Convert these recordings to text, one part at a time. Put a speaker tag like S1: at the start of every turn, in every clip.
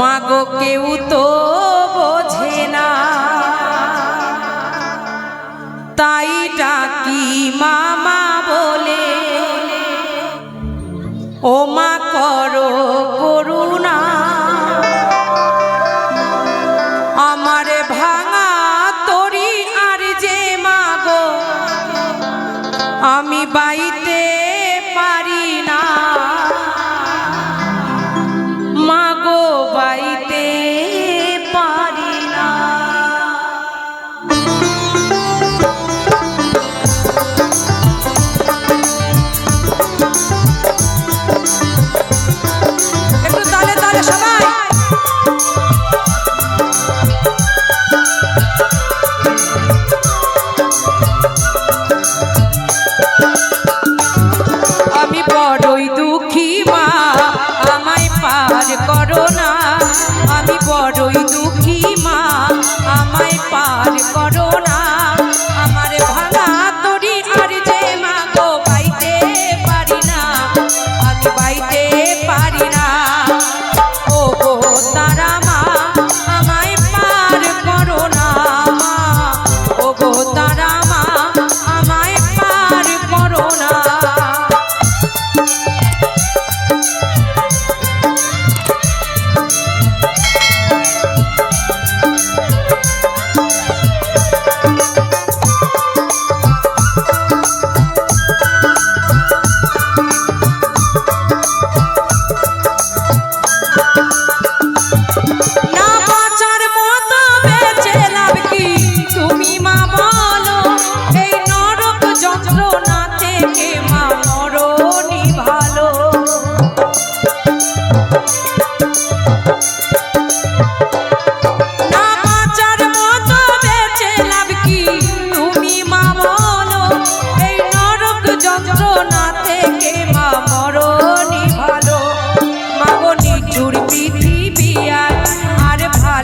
S1: মাগো কেউ তো বোঝে না। তাই ডাকি মামা বলে ও মা করো করুণা। আমার ভাঙা তরি আর যে মাগো, আমি বাই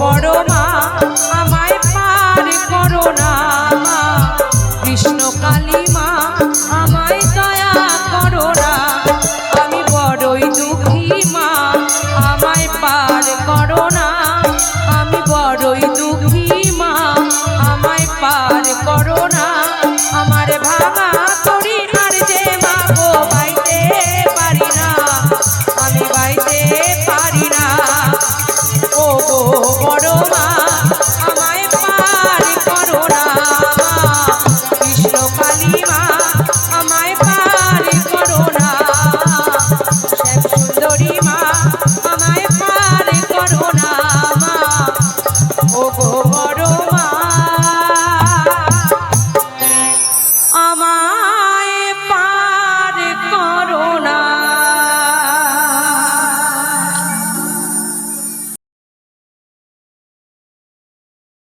S1: বড়